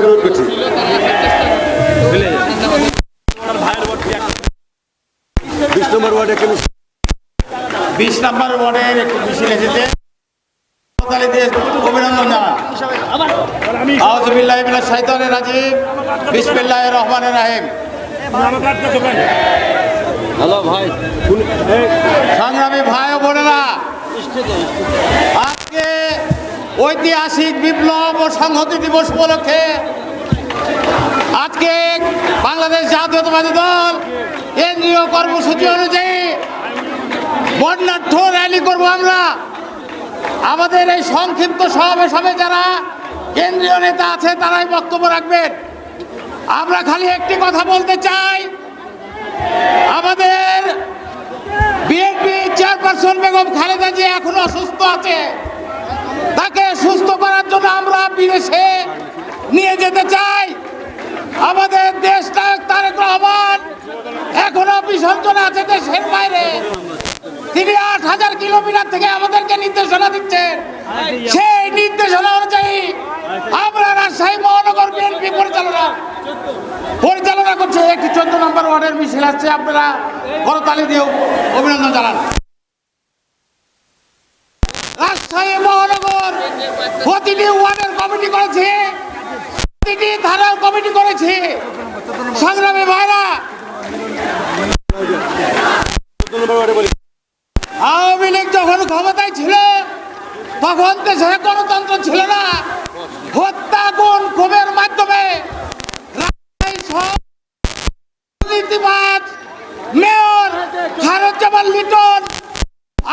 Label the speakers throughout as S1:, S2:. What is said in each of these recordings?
S1: অনুরোধ করছি বিশ নম্বর ওয়ার্ডে একটি
S2: বিশ নম্বর ওয়ার্ডের একটি মিছিল এসেছে অভিনন্দন জানান আউজবিল্লাহ মিনাশ শাইতানির রাজিম। বিসমিল্লাহির রহমানির রহিম। সংগ্রামী ভাই ও বোনেরা। ঐতিহাসিক বিপ্লব ও সংহতি দিবস উপলক্ষে আজকে বাংলাদেশ জাতীয়তাবাদী দল কেন্দ্রীয় কর্মসূচি অনুযায়ী বর্ণাঢ্য র্যালি করব আমরা। আমাদের এই সংক্ষিপ্ত সমাবেশ হবে যারা কেন্দ্রীয় নেতা আছে, তারাই বক্তব্য রাখবেন। আমরা খালি একটি কথা বলতে চাই। আমাদের বিএনপি চেয়ারপারসন বেগম খালেদা যে এখনও অসুস্থ আছে। তাকে সুস্থ আমরা বিদেশে নিয়ে যেতে চাই, আমাদের দেশ নায়ক তারেক রহমান এখনও বিসর্জন আছে দেশের বাইরে। তিনি আট হাজার কিলোমিটার থেকে আমাদেরকে নির্দেশনা দিচ্ছেন। সেই নির্দেশনা অনুযায়ী আমরা রাজশাহী মহানগর বিএনপি পরিচালনা পরিচালনা করছে। একটি চোদ্দ নম্বর ওয়ার্ডের মিছিল আসছে। আপনারা করতালি দিয়ে অভিনন্দন জানান। রাজশাহী মহানগর সংগ্রামী ভাইরা! আওয়ামী লীগ যখন ক্ষমতায় ছিল, তখন দেশে গণতন্ত্র ছিল না। হত্যা গুণ ক্ষোভের মাধ্যমে মেয়র খারুজ্জামান লিটন,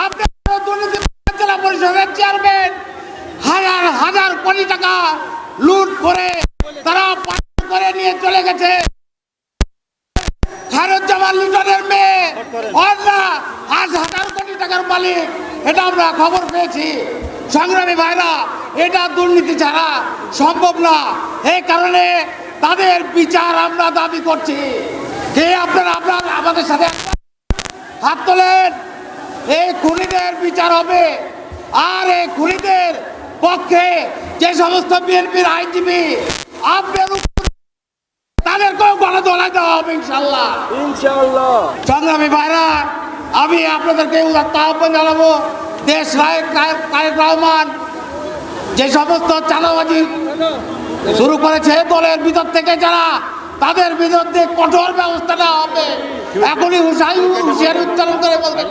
S2: আপনার দুর্নীতিবাজ জেলা পরিষদের চেয়ারম্যান হাজার হাজার কোটি টাকা লুট করে মেয়ে। আজ হাজার কোটি টাকার মালিক, এটা আমরা খবর পেয়েছি। সংগ্রামী ভাইরা, এটা দুর্নীতি ছাড়া সম্ভব না। এই কারণে তাদের বিচার আমরা দাবি করছি। কে আপনারা, আপনার আমাদের সাথে হাত তোলেন। এই খুনিদের বিচার হবে। আর এই খুনিদের পক্ষে যে সমস্ত বিএনপির আইনজীবী আপনার উপর দেওয়া হবে ইনশাল্লাহ সংগ্রামী ভাইরা আমি আপনাদেরকে আহ্বান জানাব দেশ নায়ক তারেক রহমান যে সমস্ত চালাবাজি শুরু করেছে দলের ভিতর থেকে যারা তাদের বিরুদ্ধে কঠোর ব্যবস্থা নেওয়া হবে। এখনই উৎসাহ হুঁশিয়ারি উচ্চারণ করে বলতে